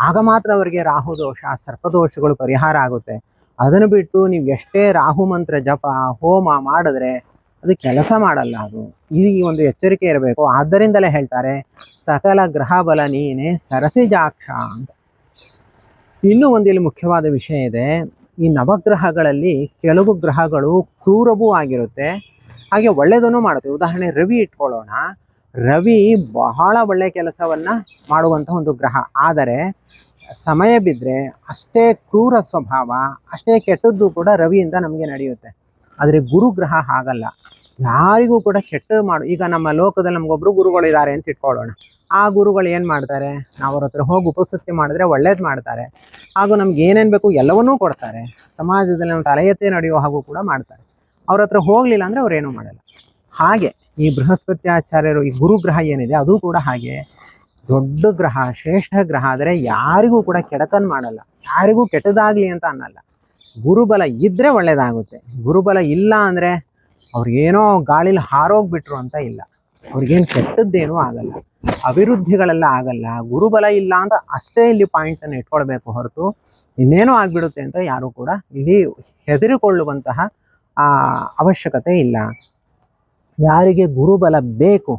Speaker 1: ಆಗ ಮಾತ್ರ ಅವರಿಗೆ ರಾಹು ದೋಷ ಸರ್ಪದೋಷಗಳು ಪರಿಹಾರ ಆಗುತ್ತೆ. ಅದನ್ನು ಬಿಟ್ಟು ನೀವು ಎಷ್ಟೇ ರಾಹು ಮಂತ್ರ ಜಪ, ಹೋಮ ಮಾಡಿದ್ರೆ ಅದು ಕೆಲಸ ಮಾಡಲ್ಲ ಅದು. ಈ ಒಂದು ಎಚ್ಚರಿಕೆ ಇರಬೇಕು. ಆದ್ದರಿಂದಲೇ ಹೇಳ್ತಾರೆ, ಸಕಲ ಗ್ರಹ ಬಲ ನೀನೆ ಸರಸಿಜಾಕ್ಷ ಅಂತ. ಇನ್ನೂ ಒಂದು ಇಲ್ಲಿ ಮುಖ್ಯವಾದ ವಿಷಯ ಇದೆ. ಈ ನವಗ್ರಹಗಳಲ್ಲಿ ಕೆಲವು ಗ್ರಹಗಳು ಕ್ರೂರವೂ ಆಗಿರುತ್ತೆ. ಹಾಗೆ ಒಳ್ಳೆಯದನ್ನು ಮಾಡುತ್ತೆ. ಉದಾಹರಣೆ, ರವಿ ಇಟ್ಕೊಳ್ಳೋಣ. ರವಿ ಬಹಳ ಒಳ್ಳೆಯ ಕೆಲಸವನ್ನು ಮಾಡುವಂಥ ಒಂದು ಗ್ರಹ. ಆದರೆ ಸಮಯ ಬಿದ್ದರೆ ಅಷ್ಟೇ ಕ್ರೂರ ಸ್ವಭಾವ, ಅಷ್ಟೇ ಕೆಟ್ಟದ್ದು ಕೂಡ ರವಿಯಿಂದ ನಮಗೆ ನಡೆಯುತ್ತೆ. ಆದರೆ ಗುರುಗ್ರಹ ಹಾಗಲ್ಲ. ಯಾರಿಗೂ ಕೂಡ ಕೆಟ್ಟ ಮಾಡು, ಈಗ ನಮ್ಮ ಲೋಕದಲ್ಲಿ ನಮಗೊಬ್ರು ಗುರುಗಳಿದ್ದಾರೆ ಅಂತ ಇಟ್ಕೊಳ್ಳೋಣ. ಆ ಗುರುಗಳು ಏನು ಮಾಡ್ತಾರೆ? ನಾವು ಅವ್ರ ಹತ್ರ ಹೋಗಿ ಉಪಸ್ಥಿತಿ ಮಾಡಿದ್ರೆ ಒಳ್ಳೇದು ಮಾಡ್ತಾರೆ. ಹಾಗೂ ನಮ್ಗೆ ಏನೇನು ಬೇಕು ಎಲ್ಲವನ್ನೂ ಕೊಡ್ತಾರೆ. ಸಮಾಜದಲ್ಲಿ ನಾವು ತಲೆ ನಡೆಯೋ ನಡೆಯುವ ಹಾಗೂ ಕೂಡ ಮಾಡ್ತಾರೆ. ಅವ್ರ ಹತ್ರ ಹೋಗಲಿಲ್ಲ ಅಂದರೆ ಅವ್ರೇನೂ ಮಾಡಲ್ಲ. ಹಾಗೆ ಈ ಬೃಹಸ್ಪತಿ ಆಚಾರ್ಯರು ಈ ಗುರುಗ್ರಹ ಏನಿದೆ, ಅದು ಕೂಡ ಹಾಗೆ. ದೊಡ್ಡ ಗ್ರಹ, ಶ್ರೇಷ್ಠ ಗ್ರಹ ಆದರೆ ಯಾರಿಗೂ ಕೂಡ ಕೆಡಕನ್ ಮಾಡಲ್ಲ. ಯಾರಿಗೂ ಕೆಟ್ಟದಾಗಲಿ ಅಂತ ಅನ್ನಲ್ಲ. ಗುರುಬಲ ಇದ್ರೆ ಒಳ್ಳೆಯದಾಗುತ್ತೆ ಗುರುಬಲ ಇಲ್ಲ ಅಂದರೆ ಅವ್ರಿಗೇನೋ ಗಾಳಿಲಿ ಹಾರೋಗ್ಬಿಟ್ರು ಅಂತ ಇಲ್ಲ. ಅವ್ರಿಗೇನು ಕೆಟ್ಟದ್ದೇನೂ ಆಗಲ್ಲ. ಅಭಿವೃದ್ಧಿಗಳೆಲ್ಲ ಆಗಲ್ಲ. ಗುರುಬಲ ಇಲ್ಲ ಅಂತ ಅಷ್ಟೇ ಇಲ್ಲಿ ಪಾಯಿಂಟನ್ನು ಇಟ್ಕೊಳ್ಬೇಕು ಹೊರತು ಇನ್ನೇನೋ ಆಗಿಬಿಡುತ್ತೆ ಅಂತ ಯಾರು ಕೂಡ ಇಲ್ಲಿ ಹೆದರಿಕೊಳ್ಳುವಂತಹ ಅವಶ್ಯಕತೆ ಇಲ್ಲ. ಯಾರಿಗೆ ಗುರುಬಲ ಬೇಕು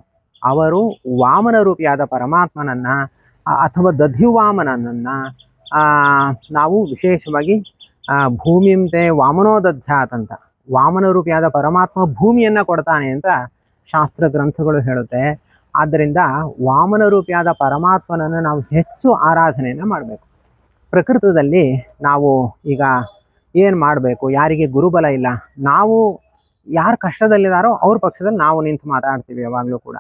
Speaker 1: ಅವರು ವಾಮನ ರೂಪಿಯಾದ ಪರಮಾತ್ಮನನ್ನು ಅಥವಾ ದಧಿವಾಮನನನ್ನ ನಾವು ವಿಶೇಷವಾಗಿ ಭೂಮಿಯಂತೆ ವಾಮನೋ ದಧ್ಯಾತಂತ ವಾಮನ ರೂಪಿಯಾದ ಪರಮಾತ್ಮ ಭೂಮಿಯನ್ನು ಕೊಡ್ತಾನೆ ಅಂತ ಶಾಸ್ತ್ರ ಗ್ರಂಥಗಳು ಹೇಳುತ್ತೆ. ಆದ್ದರಿಂದ ವಾಮನ ರೂಪಿಯಾದ ಪರಮಾತ್ಮನನ್ನು ನಾವು ಹೆಚ್ಚು ಆರಾಧನೆಯನ್ನು ಮಾಡಬೇಕು. ಪ್ರಕೃತದಲ್ಲಿ ನಾವು ಈಗ ಏನು ಮಾಡಬೇಕು? ಯಾರಿಗೆ ಗುರುಬಲ ಇಲ್ಲ? ನಾವು ಯಾರು ಕಷ್ಟದಲ್ಲಿದ್ದಾರೋ ಅವ್ರ ಪಕ್ಷದಲ್ಲಿ ನಾವು ನಿಂತು ಮಾತಾಡ್ತೀವಿ ಯಾವಾಗಲೂ ಕೂಡ.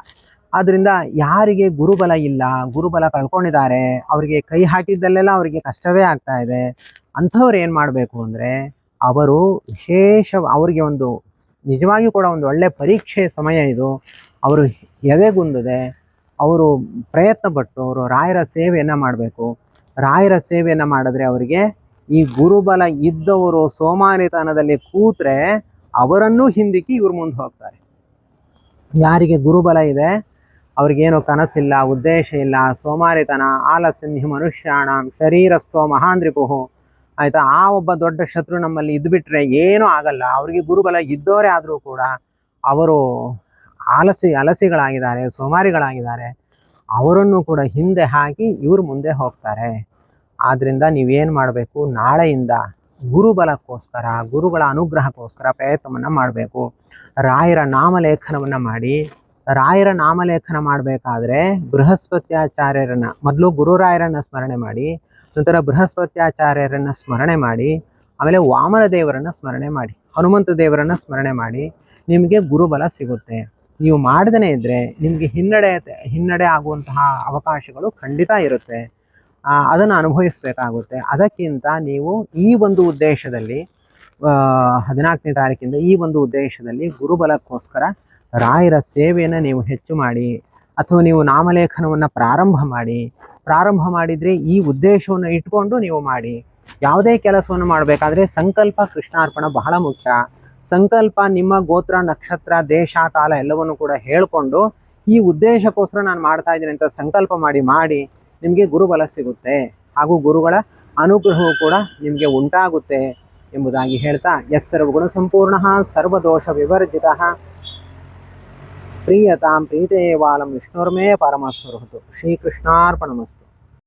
Speaker 1: ಆದ್ದರಿಂದ ಯಾರಿಗೆ ಗುರುಬಲ ಇಲ್ಲ, ಗುರುಬಲ ಕಳ್ಕೊಂಡಿದ್ದಾರೆ ಅವರಿಗೆ ಕೈ ಹಾಕಿದ್ದಲ್ಲೆಲ್ಲ ಅವರಿಗೆ ಕಷ್ಟವೇ ಆಗ್ತಾ ಇದೆ. ಅಂಥವ್ರು ಏನು ಮಾಡಬೇಕು ಅಂದರೆ ಅವರು ವಿಶೇಷ ಅವರಿಗೆ ಒಂದು ನಿಜವಾಗಿಯೂ ಕೂಡ ಒಂದು ಒಳ್ಳೆಯ ಪರೀಕ್ಷೆ ಸಮಯ ಇದು. ಅವರು ಎದೆಗುಂದದೆ, ಅವರು ಪ್ರಯತ್ನ ಪಟ್ಟು ಅವರು ರಾಯರ ಸೇವೆಯನ್ನು ಮಾಡಬೇಕು. ರಾಯರ ಸೇವೆಯನ್ನು ಮಾಡಿದ್ರೆ ಅವರಿಗೆ ಈ ಗುರುಬಲ ಇದ್ದವರು ಸೋಮಾರಿತನದಲ್ಲಿ ಕೂತ್ರೆ ಅವರನ್ನೂ ಹಿಂದಿಕ್ಕಿ ಇವ್ರ ಮುಂದೆ ಹೋಗ್ತಾರೆ. ಯಾರಿಗೆ ಗುರುಬಲ ಇದೆ ಅವ್ರಿಗೇನು ಕನಸಿಲ್ಲ, ಉದ್ದೇಶ ಇಲ್ಲ, ಸೋಮಾರಿತನ ಆಲಸ್ಯ ಮನುಷ್ಯಾಣ, ಶರೀರಸ್ಥೋ ಮಹಾಂದ್ರಿಪುಹು. ಆಯಿತಾ? ಆ ಒಬ್ಬ ದೊಡ್ಡ ಶತ್ರು ನಮ್ಮಲ್ಲಿ ಇದ್ದುಬಿಟ್ರೆ ಏನೂ ಆಗಲ್ಲ. ಅವರಿಗೆ ಗುರುಬಲ ಇದ್ದವರೇ ಆದರೂ ಕೂಡ ಅವರು ಆಲಸಿ ಅಲಸಿಗಳಾಗಿದ್ದಾರೆ ಸೋಮಾರಿಗಳಾಗಿದ್ದಾರೆ. ಅವರನ್ನು ಕೂಡ ಹಿಂದೆ ಹಾಕಿ ಇವರು ಮುಂದೆ ಹೋಗ್ತಾರೆ. ಆದ್ದರಿಂದ ನೀವೇನು ಮಾಡಬೇಕು? ನಾಳೆಯಿಂದ ಗುರುಬಲಕ್ಕೋಸ್ಕರ, ಗುರುಗಳ ಅನುಗ್ರಹಕ್ಕೋಸ್ಕರ ಪ್ರಯತ್ನವನ್ನು ಮಾಡಬೇಕು. ರಾಯರ ನಾಮಲೇಖನವನ್ನು ಮಾಡಿ ರಾಯರ ನಾಮಲೇಖನ ಮಾಡಬೇಕಾದ್ರೆ ಬೃಹಸ್ಪತ್ಯಾಚಾರ್ಯರನ್ನ, ಮೊದಲು ಗುರುರಾಯರನ್ನ ಸ್ಮರಣೆ ಮಾಡಿ, ನಂತರ ಬೃಹಸ್ಪತ್ಯಾಚಾರ್ಯರನ್ನ ಸ್ಮರಣೆ ಮಾಡಿ, ಆಮೇಲೆ ವಾಮನ ದೇವರನ್ನ ಸ್ಮರಣೆ ಮಾಡಿ ಹನುಮಂತ ದೇವರನ್ನ ಸ್ಮರಣೆ ಮಾಡಿ, ನಿಮಗೆ ಗುರುಬಲ ಸಿಗುತ್ತೆ. ನೀವು ಮಾಡದೇ ಇದ್ದರೆ ನಿಮಗೆ ಹಿನ್ನಡೆ ಹಿನ್ನಡೆ ಆಗುವಂತಹ ಅವಕಾಶಗಳು ಖಂಡಿತ ಇರುತ್ತೆ. ಅದನ್ನು ಅನುಭವಿಸಬೇಕಾಗುತ್ತೆ. ಅದಕ್ಕಿಂತ ನೀವು ಈ ಒಂದು ಉದ್ದೇಶದಲ್ಲಿ ಹದಿನಾಲ್ಕನೇ ತಾರೀಕಿಂದ ಈ ಒಂದು ಉದ್ದೇಶದಲ್ಲಿ ಗುರುಬಲಕ್ಕೋಸ್ಕರ ರಾಯರ ಸೇವೆಯನ್ನು ನೀವು ಹೆಚ್ಚು ಮಾಡಿ ಅಥವಾ ನೀವು ನಾಮಲೇಖನವನ್ನು ಪ್ರಾರಂಭ ಮಾಡಿ, ಪ್ರಾರಂಭ ಮಾಡಿದರೆ ಈ ಉದ್ದೇಶವನ್ನು ಇಟ್ಕೊಂಡು ನೀವು ಮಾಡಿ. ಯಾವುದೇ ಕೆಲಸವನ್ನು ಮಾಡಬೇಕಾದ್ರೆ ಸಂಕಲ್ಪ ಕೃಷ್ಣಾರ್ಪಣ ಬಹಳ ಮುಖ್ಯ. ಸಂಕಲ್ಪ ನಿಮ್ಮ ಗೋತ್ರ, ನಕ್ಷತ್ರ, ದೇಶ, ಕಾಲ ಎಲ್ಲವನ್ನು ಕೂಡ ಹೇಳಿಕೊಂಡು ಈ ಉದ್ದೇಶಕ್ಕೋಸ್ಕರ ನಾನು ಮಾಡ್ತಾ ಇದ್ದೀನಿ ಅಂತ ಸಂಕಲ್ಪ ಮಾಡಿ ಮಾಡಿ ನಿಮಗೆ ಗುರುಬಲ ಸಿಗುತ್ತೆ. ಹಾಗೂ ಗುರುಗಳ ಅನುಗ್ರಹವು ಕೂಡ ನಿಮಗೆ ಉಂಟಾಗುತ್ತೆ ಎಂಬುದಾಗಿ ಹೇಳ್ತಾ, ಎಸ್ ಸರ್ವಗುಣ ಸಂಪೂರ್ಣ ಸರ್ವದೋಷ ವಿವರ್ಜಿತ. ప్రియతాం ప్రీతే బాలం విష్ణుర్మే పరమస్వృహతు శ్రీకృష్ణార్పణమస్తు